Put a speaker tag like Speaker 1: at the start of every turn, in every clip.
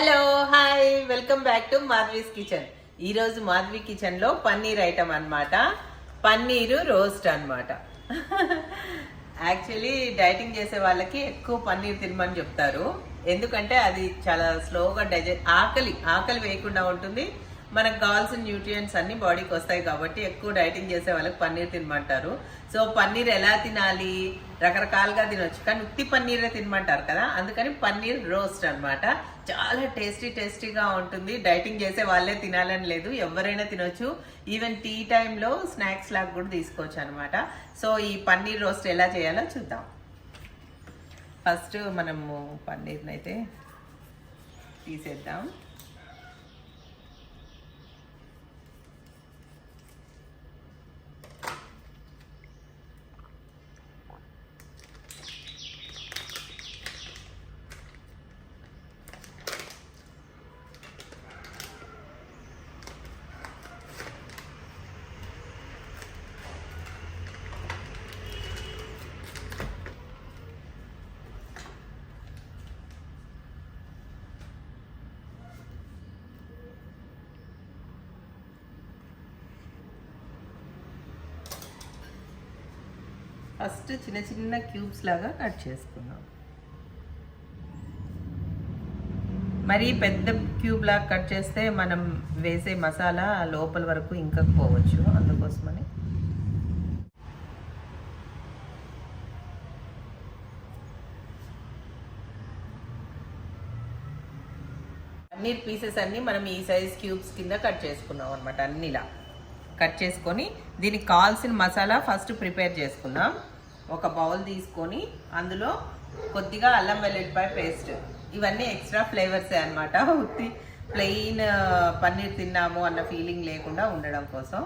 Speaker 1: Hello hi welcome back to Madhavi's kitchen ఈరోజు మాధవి కిచెన్లో paneer item అన్నమాట. పన్నీరు రోస్ట్ అన్నమాట. యాక్చువల్లీ డైటింగ్ చేసే వాళ్ళకి ఎక్కువ పన్నీర్ తినమని చెప్తారు. ఎందుకంటే అది చాలా స్లోగా డైజెస్ట్ ఆకలి ఆకలి వేయకుండా ఉంటుంది. మనకు కావాల్సిన న్యూట్రియంట్స్ అన్ని బాడీకి వస్తాయి కాబట్టి ఎక్కువ డైటింగ్ చేసే వాళ్ళకి పన్నీర్ తినమంటారు. సో పన్నీర్ ఎలా తినాలి? రకరకాలుగా తినొచ్చు. కానీ ఉత్తి పన్నీరే తినమంటారు కదా? అందుకని పన్నీర్ రోస్ట్ అనమాట చాలా టేస్టీ టేస్టీగా ఉంటుంది. డైటింగ్ చేసే వాళ్ళే తినాలని లేదు. ఎవరైనా తినొచ్చు. ఈవెన్ టీ టైంలో స్నాక్స్ లాగా కూడా తీసుకోవచ్చు అనమాట సో ఈ పన్నీర్ రోస్ట్ ఎలా చేయాలో చూద్దాం. ఫస్ట్ మనము పన్నీర్ని అయితే తీసేద్దాం. ఫస్ట్ చిన్న చిన్న క్యూబ్స్ లాగా కట్ చేసుకుందాం. మరి పెద్ద క్యూబ్ లాగా కట్ చేస్తే మనం వేసే మసాలా లోపల వరకు ఇంకా పోవచ్చు అందుకోసమని. పన్నీర్ పీసెస్ అన్నీ మనం ఈ సైజ్ క్యూబ్స్ కింద కట్ చేసుకున్నాం అనమాట అన్నిలా. కట్ చేసుకొని దీనికి కావాల్సిన మసాలా ఫస్ట్ ప్రిపేర్ చేసుకుందాం. ఒక బౌల్ తీసుకొని అందులో కొద్దిగా అల్లం వెల్లుల్లిపాయ పేస్ట్. ఇవన్నీ ఎక్స్ట్రా ఫ్లేవర్సే అనమాట ఉత్తి ప్లెయిన్ పన్నీర్ తిన్నాము అన్న ఫీలింగ్ లేకుండా ఉండడం కోసం.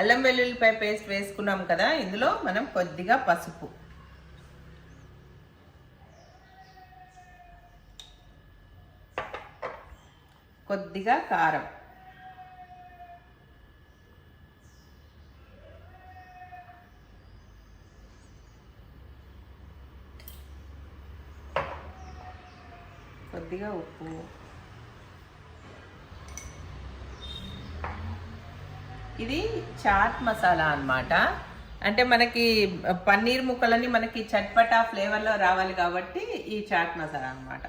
Speaker 1: అల్లం వెల్లుల్లిపాయ పేస్ట్ వేసుకున్నాం కదా ఇందులో మనం కొద్దిగా పసుపు. కొద్దిగా కారం. కొద్దిగా ఉప్పు. ఇది చాట్ మసాలా అనమాట అంటే మనకి పన్నీర్ ముక్కలన్నీ మనకి చట్పటా ఫ్లేవర్లో రావాలి కాబట్టి ఈ చాట్ మసాలా అనమాట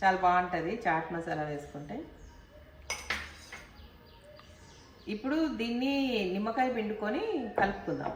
Speaker 1: చాలా బాగుంటుంది చాట్ మసాలా వేసుకుంటే. ఇప్పుడు దీన్ని నిమ్మకాయ పిండుకొని కలుపుకుందాం.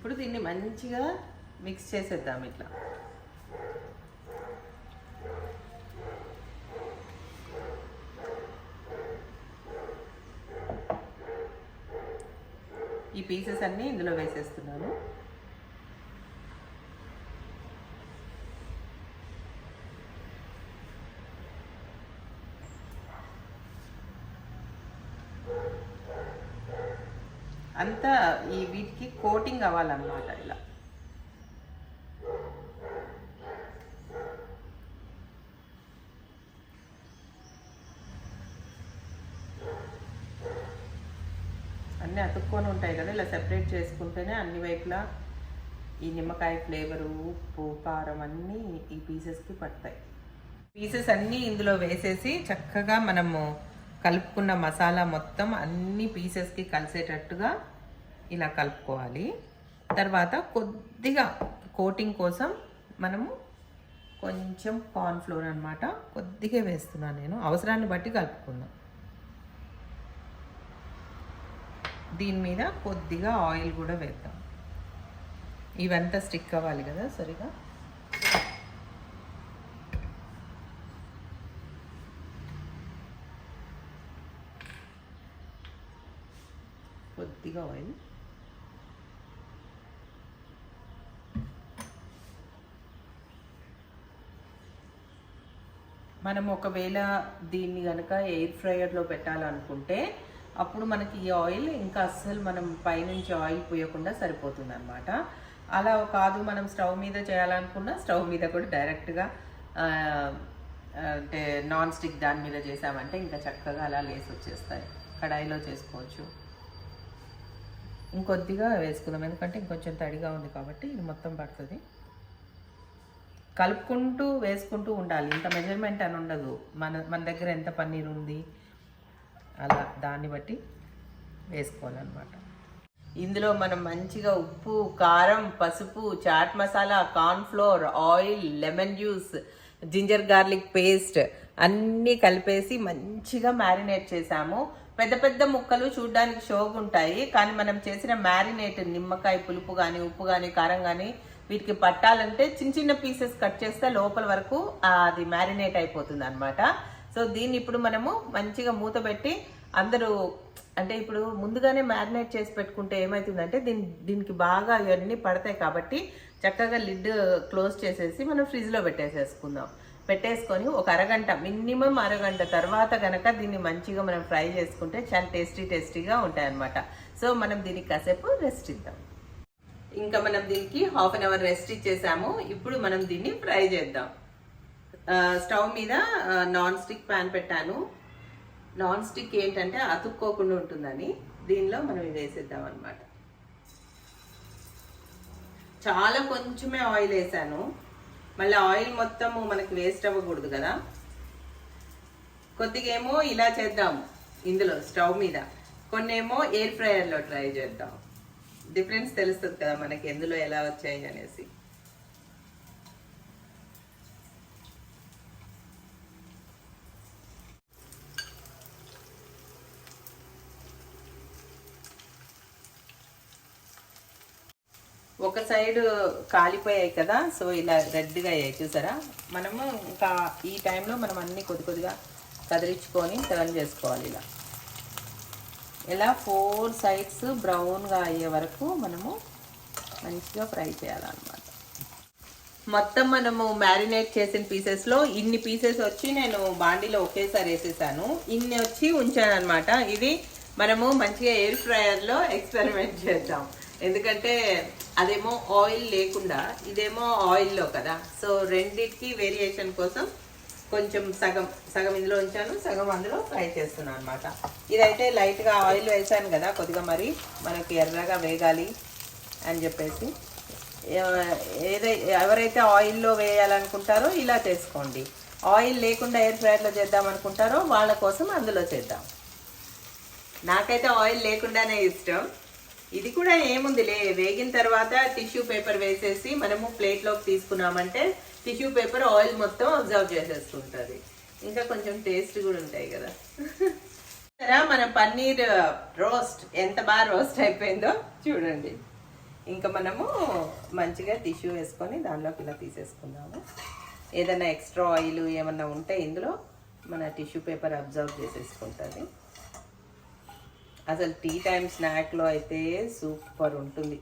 Speaker 1: ఇప్పుడు దీన్ని మంచిగా మిక్స్ చేసేద్దాం ఇట్లా. ఈ పీసెస్ అన్నీ ఇందులో వేసేస్తున్నాను అంతా ఈ వీటికి కోటింగ్ అవ్వాలన్నమాట ఇలా. అన్నీ అతుక్కొని ఉంటాయి కదా ఇలా సెపరేట్ చేసుకుంటేనే అన్ని వైపులా ఈ నిమ్మకాయ ఫ్లేవరు ఉప్పు కారం అన్నీ ఈ పీసెస్కి పడతాయి. పీసెస్ అన్నీ ఇందులో వేసేసి చక్కగా మనము కలుపుకున్న మసాలా మొత్తం అన్ని పీసెస్కి కలిసేటట్టుగా ఇలా కలుపుకోవాలి. తర్వాత కొద్దిగా కోటింగ్ కోసం మనము కొంచెం కార్న్ ఫ్లోర్ అనమాట కొద్దిగా వేస్తున్నాను నేను. అవసరాన్ని బట్టి కలుపుకుందాం. దీని మీద కొద్దిగా ఆయిల్ కూడా వేద్దాం. ఇవంతా స్టిక్ అవ్వాలి కదా సరిగా? కొద్దిగా ఆయిల్ మనం ఒకవేళ దీన్ని కనుక ఎయిర్ ఫ్రైయర్లో పెట్టాలనుకుంటే అప్పుడు మనకి ఈ ఆయిల్ ఇంకా అస్సలు మనం పైనుంచి ఆయిల్ పోయకుండా సరిపోతుంది అనమాట అలా కాదు మనం స్టవ్ మీద చేయాలనుకున్నా స్టవ్ మీద కూడా డైరెక్ట్గా అంటే నాన్ స్టిక్ దాని మీద చేసామంటే ఇంకా చక్కగా అలా లేసి వచ్చేస్తాయి. కడాయిలో చేసుకోవచ్చు. ఇంకొద్దిగా వేసుకుందాం. ఎందుకంటే ఇంకొంచెం తడిగా ఉంది కాబట్టి ఇది మొత్తం పడుతుంది. కలుపుకుంటూ వేసుకుంటూ ఉండాలి. ఇంత మెజర్మెంట్ అని ఉండదు. మన మన దగ్గర ఎంత పన్నీర్ ఉంది అలా దాన్ని బట్టి వేసుకోవాలన్నమాట. ఇందులో మనం మంచిగా ఉప్పు కారం పసుపు chaat masala corn flour oil lemon juice ginger garlic paste అన్నీ కలిపేసి మంచిగా మ్యారినేట్ చేసాము పెద్ద పెద్ద ముక్కలు చూడడానికి షోగుంటాయి. కానీ మనం చేసిన మ్యారినేట్ నిమ్మకాయ పులుపు కానీ ఉప్పు కానీ కారం కానీ వీటికి పట్టాలంటే చిన్న చిన్న పీసెస్ కట్ చేస్తే లోపల వరకు అది మ్యారినేట్ అయిపోతుంది అనమాట సో దీన్ని ఇప్పుడు మనము మంచిగా మూత పెట్టి అందరూ అంటే ఇప్పుడు ముందుగానే మ్యారినేట్ చేసి పెట్టుకుంటే ఏమవుతుందంటే దీని దీనికి బాగా ఇవన్నీ పడతాయి కాబట్టి చక్కగా లిడ్ క్లోజ్ చేసేసి మనం ఫ్రిడ్జ్లో పెట్టేసేసుకుందాం. పెట్టేసుకొని ఒక అరగంట మినిమం అరగంట తర్వాత కనుక దీన్ని మంచిగా మనం ఫ్రై చేసుకుంటే చాలా టేస్టీ టేస్టీగా ఉంటాయి అన్నమాట సో మనం దీనికి కాసేపు రెస్ట్ ఇద్దాం. ఇంకా మనం దీనికి హాఫ్ అన్ అవర్ రెస్ట్ ఇచ్చేసాము. ఇప్పుడు మనం దీన్ని ఫ్రై చేద్దాం. స్టవ్ మీద నాన్ స్టిక్ ప్యాన్ పెట్టాను. నాన్ స్టిక్ ఏంటంటే అతుక్కోకుండా ఉంటుందని. దీనిలో మనం ఇది వేసేద్దాం అనమాట చాలా కొంచెమే ఆయిల్ వేసాను. మళ్ళీ ఆయిల్ మొత్తము మనకి వేస్ట్ అవ్వకూడదు కదా. కొద్దిగా ఏమో ఇలా చేద్దాము ఇందులో స్టవ్ మీద. కొన్ని ఏమో ఎయిర్ ఫ్రైయర్లో ట్రై చేద్దాం. డిఫరెన్స్ తెలుస్తుంది కదా మనకి ఎందులో ఎలా వచ్చాయి అనేసి. ఒక సైడ్ కాలిపోయాయి కదా సో ఇలా రెడ్గా అయ్యాయి చూసారా? మనము ఇంకా ఈ టైంలో మనం అన్ని కొద్ది కొద్దిగా కదిలించుకొని టర్న్ చేసుకోవాలి ఇలా. ఇలా ఫోర్ సైడ్స్ బ్రౌన్గా అయ్యే వరకు మనము మంచిగా ఫ్రై చేయాలన్నమాట. మొత్తం మనము మ్యారినేట్ చేసిన పీసెస్లో ఇన్ని పీసెస్ వచ్చి నేను బాండీలో ఒకేసారి వేసేసాను. ఇన్ని వచ్చి ఉంచాను అనమాట ఇది మనము మంచిగా ఎయిర్ ఫ్రైయర్లో ఎక్స్పెరిమెంట్ చేద్దాం. ఎందుకంటే అదేమో ఆయిల్ లేకుండా ఇదేమో ఆయిల్లో కదా. సో రెండింటికి వేరియేషన్ కోసం కొంచెం సగం సగం ఇందులో ఉంచాను సగం అందులో ఫ్రై చేస్తున్నాను అనమాట ఇదైతే లైట్గా ఆయిల్ వేసాను కదా కొద్దిగా మరి మనకి ఎర్రగా వేగాలి అని చెప్పేసి. ఏదైతే ఏదై ఎవరైతే ఆయిల్లో వేయాలనుకుంటారో ఇలా చేసుకోండి. ఆయిల్ లేకుండా ఎయిర్ ఫ్రైర్లో చేద్దాం అనుకుంటారో వాళ్ళ కోసం అందులో చేద్దాం. నాకైతే ఆయిల్ లేకుండానే ఇష్టం. ఇది కూడా ఏముందిలే వేగిన తర్వాత టిష్యూ పేపర్ వేసేసి మనము ప్లేట్లోకి తీసుకున్నామంటే టిష్యూ పేపర్ ఆయిల్ మొత్తం అబ్జర్వ్ చేసేస్తుంటుంది ఇంకా కొంచెం టేస్ట్ కూడా ఉంటాయి కదా. సరే మన పన్నీర్ రోస్ట్ ఎంత బాగా రోస్ట్ అయిపోయిందో చూడండి. ఇంకా మనము మంచిగా టిష్యూ వేసుకొని దానిలోకి ఇలా తీసేసుకుందాము. ఏదైనా ఎక్స్ట్రా ఆయిల్ ఏమన్నా ఉంటే ఇందులో మన టిష్యూ పేపర్ అబ్జర్వ్ చేసేసుకుంటుంది. అసలు టీ టైం స్నాక్లో అయితే సూపర్ ఉంటుంది.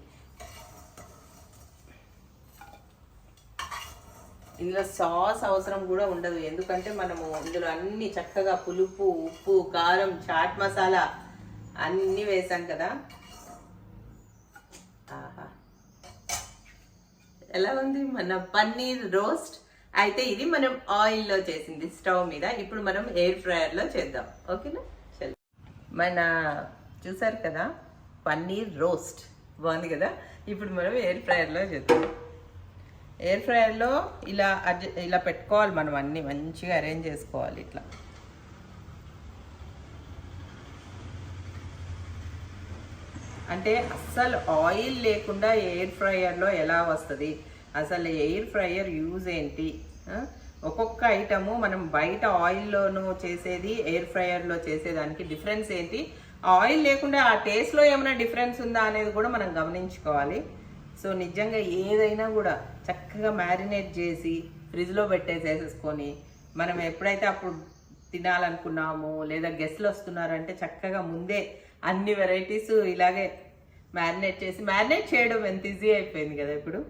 Speaker 1: ఇందులో సాస్ అవసరం కూడా ఉండదు. ఎందుకంటే మనము ఇందులో అన్ని చక్కగా పులుపు ఉప్పు కారం చాట్ మసాలా అన్నీ వేసాం కదా. ఆహా. ఎలా ఉంది? మన పన్నీర్ రోస్ట్. అయితే ఇది మనం ఆయిల్లో చేసింది స్టవ్ మీద. ఇప్పుడు మనం ఎయిర్ ఫ్రైయర్లో చేద్దాం. ఓకేనా? చల్. మన చూసారు కదా? పన్నీర్ రోస్ట్. బాగుంది కదా? ఇప్పుడు మనం ఎయిర్ ఫ్రైయర్లో చేద్దాం. ఎయిర్ ఫ్రైయర్లో ఇలా అడ్జ ఇలా పెట్టుకోవాలి మనం అన్నీ మంచిగా అరేంజ్ చేసుకోవాలి ఇట్లా. అంటే అస్సలు ఆయిల్ లేకుండా ఎయిర్ ఫ్రైయర్లో ఎలా వస్తుంది? అసలు ఎయిర్ ఫ్రైయర్ యూజ్ ఏంటి? ఒక్కొక్క ఐటము మనం బయట ఆయిల్లోనూ చేసేది ఎయిర్ ఫ్రైయర్లో చేసేదానికి డిఫరెన్స్ ఏంటి? ఆయిల్ లేకుండా ఆ టేస్ట్లో ఏమైనా డిఫరెన్స్ ఉందా అనేది కూడా మనం గమనించుకోవాలి. సో నిజంగా ఏదైనా కూడా చక్కగా మ్యారినేట్ చేసి ఫ్రిడ్జ్లో పెట్టేసేసేసుకొని మనం ఎప్పుడైతే అప్పుడు తినాలనుకున్నాము లేదా గెస్ట్లు వస్తున్నారంటే చక్కగా ముందే అన్ని వెరైటీస్ ఇలాగే మ్యారినేట్ చేసి మ్యారినేట్ చేయడం ఎంత ఈజీ అయిపోయింది కదా ఇప్పుడు?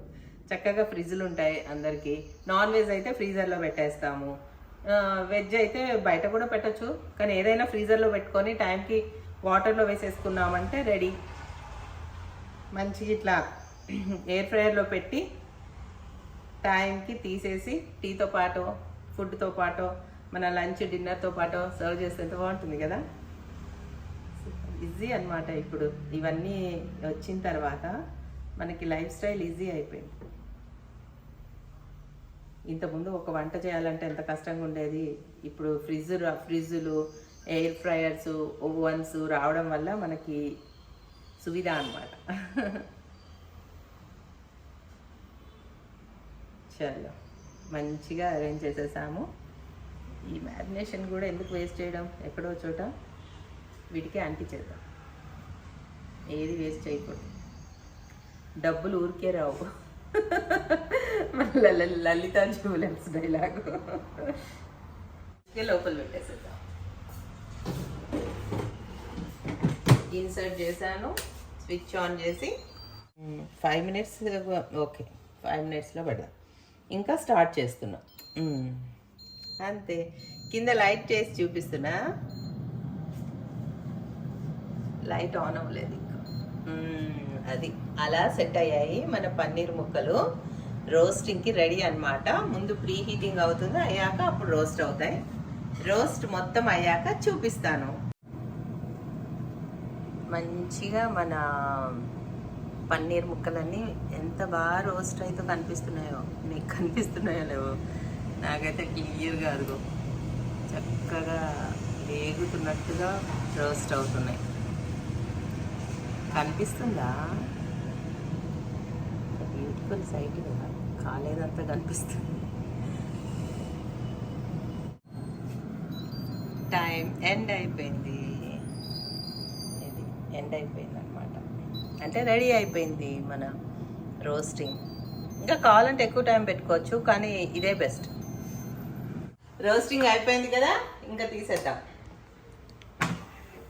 Speaker 1: చక్కగా ఫ్రిడ్జ్లు ఉంటాయి అందరికీ. నాన్ వెజ్ అయితే ఫ్రీజర్లో పెట్టేస్తాము. వెజ్ అయితే బయట కూడా పెట్టచ్చు కానీ ఏదైనా ఫ్రీజర్లో పెట్టుకొని టైంకి వాటర్లో వేసేసుకున్నామంటే రెడీ. మంచి ఇట్లా ఎయిర్ ఫ్రైయర్లో పెట్టి టైంకి తీసేసి టీతో పాటు ఫుడ్తో పాటు మన లంచ్ డిన్నర్తో పాటు సర్వ్ చేస్తే ఎంత బాగుంటుంది కదా? ఈజీ అనమాట ఇప్పుడు. ఇవన్నీ వచ్చిన తర్వాత మనకి లైఫ్ స్టైల్ ఈజీ అయిపోయింది. ఇంతకుముందు ఒక వంట చేయాలంటే ఎంత కష్టంగా ఉండేది? ఇప్పుడు ఫ్రిడ్జ్ ఫ్రిడ్జులు ఎయిర్ ఫ్రయర్స్ ఓవన్స్ రావడం వల్ల మనకి సువిధ అన్నమాట. చలో మంచిగా అరేంజ్ చేసేసాము. ఈ మ్యారినేషన్ కూడా ఎందుకు వేస్ట్ చేయడం? ఎక్కడో చోట వీటికి అంటించేద్దాం ఏది వేస్ట్ చేయకూడదు. డబ్బులు ఊరికే రావు. మన లల- లలిత జ్యువెలర్స్ డైలాగు లోపల పెట్టేసేద్దాం. ఇన్సర్ట్ చేశాను. స్విచ్ ఆన్ చేసి ఫైవ్ మినిట్స్ ఓకే ఫైవ్ మినిట్స్లో పడదాం. ఇంకా స్టార్ట్ చేస్తున్నా. అంతే. కింద లైట్ చేసి చూపిస్తున్నా. లైట్ ఆన్ అవ్వలేదు ఇంకా. అది అలా సెట్ అయ్యాయి మన పన్నీర్ ముక్కలు. రోస్టింగ్కి రెడీ అన్నమాట. ముందు ప్రీ హీటింగ్ అవుతుంది అయ్యాక అప్పుడు రోస్ట్ అవుతాయి. రోస్ట్ మొత్తం అయ్యాక చూపిస్తాను. మంచిగా మన పన్నీర్ ముక్కలన్నీ ఎంత బాగా రోస్ట్ అయితే కనిపిస్తున్నాయో నీకు కనిపిస్తున్నాయో లేవో నాకైతే క్లియర్గా అదిగో. చక్కగా వేగుతున్నట్టుగా రోస్ట్ అవుతున్నాయి. కనిపిస్తుందా? బ్యూటిఫుల్ సైట్ కదా. కాలేదంతా కనిపిస్తుంది. టైం ఎండ్ అయిపోయింది. ఇది ఎండ్ అయిపోయింది. అంటే రెడీ అయిపోయింది మన రోస్టింగ్. ఇంకా కావాలంటే ఎక్కువ టైం పెట్టుకోవచ్చు కానీ ఇదే బెస్ట్. రోస్టింగ్ అయిపోయింది కదా ఇంకా తీసేద్దాం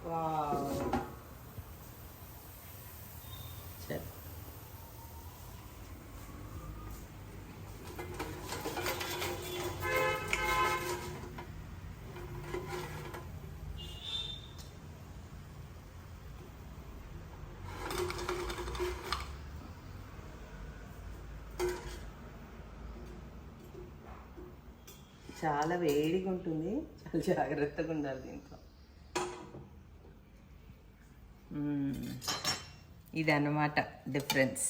Speaker 1: వావ్. సరే. చాలా వేడిగా ఉంటుంది. చాలా జాగ్రత్తగా ఉండాలి దీంట్లో. ఇది ఇదన్నమాట difference.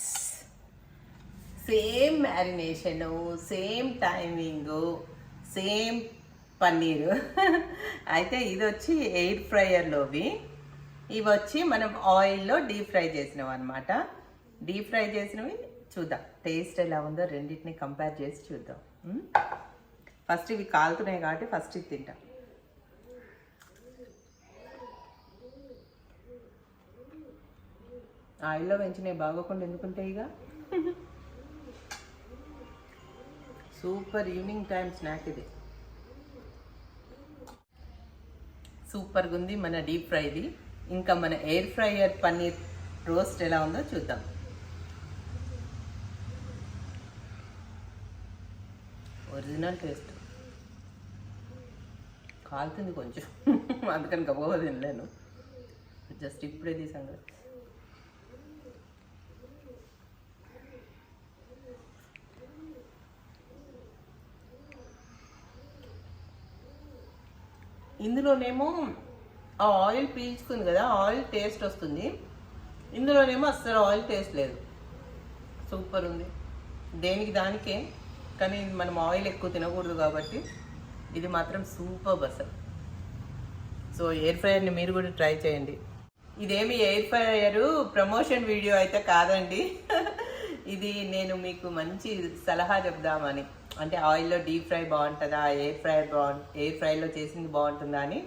Speaker 1: Same marination same timing same paneer. అయితే ఇది వచ్చి ఎయిర్ ఫ్రైయర్లోవి. ఇవి వచ్చి మనం ఆయిల్లో డీప్ ఫ్రై చేసినవి అనమాట డీప్ ఫ్రై చేసినవి చూద్దాం. టేస్ట్ ఎలా ఉందో రెండింటిని కంపేర్ చేసి చూద్దాం. ఫస్ట్ ఇవి కాలుతున్నాయి కాబట్టి ఫస్ట్ ఇది తింటా. ఆయిల్లో పెంచినవి బాగోకుండా ఎందుకుంటాయి ఇక? సూపర్ ఈవినింగ్ టైం స్నాక్ ఇది. సూపర్గా ఉంది మన డీప్ ఫ్రైది ఇంకా మన ఎయిర్ ఫ్రైయర్ పన్నీర్ రోస్ట్ ఎలా ఉందో చూద్దాం. Original taste. కాలుతుంది కొంచెం. అందుకని గబగబా తినలేను. జస్ట్ ఇప్పుడే తీసాం కదా. ఇందులోనేమో ఆ ఆయిల్ పీల్చుకుంది కదా ఆయిల్ టేస్ట్ వస్తుంది. ఇందులోనేమో అస్సలు ఆయిల్ టేస్ట్ లేదు. సూపర్ ఉంది. దేనికి దానికే. కానీ మనం ఆయిల్ ఎక్కువ తినకూడదు కాబట్టి ఇది మాత్రం సూపర్ అసలు. సో ఎయిర్ ఫ్రైయర్ని మీరు కూడా ట్రై చేయండి. ఇదేమి ఎయిర్ ఫ్రైయర్ ప్రమోషన్ వీడియో అయితే కాదండి. ఇది నేను మీకు మంచి సలహా చెప్దామని. అంటే ఆయిల్లో డీప్ ఫ్రై బాగుంటుందా ఎయిర్ ఫ్రై బాగు ఎయిర్ ఫ్రైలో చేసింది బాగుంటుందా అని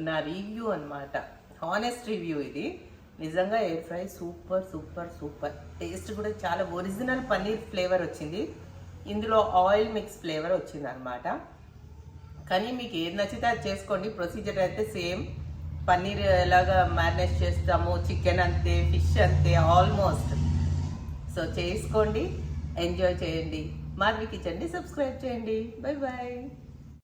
Speaker 1: నా రివ్యూ అన్నమాట. హానెస్ట్ రివ్యూ ఇది. నిజంగా air fry super super super. Taste కూడా చాలా ఒరిజినల్ పన్నీర్ ఫ్లేవర్ వచ్చింది. ఇందులో ఆయిల్ మిక్స్ ఫ్లేవర్ వచ్చింది అనమాట కానీ మీకు ఏది నచ్చితే అది చేసుకోండి. ప్రొసీజర్ అయితే సేమ్ పన్నీర్ ఎలాగా మ్యారినేట్ చేస్తాము చికెన్ అంతే ఫిష్ అంతే ఆల్మోస్ట్ సో చేసుకోండి. ఎంజాయ్ చేయండి. మార్వి కిచెన్ని సబ్స్క్రైబ్ చేయండి. Bye bye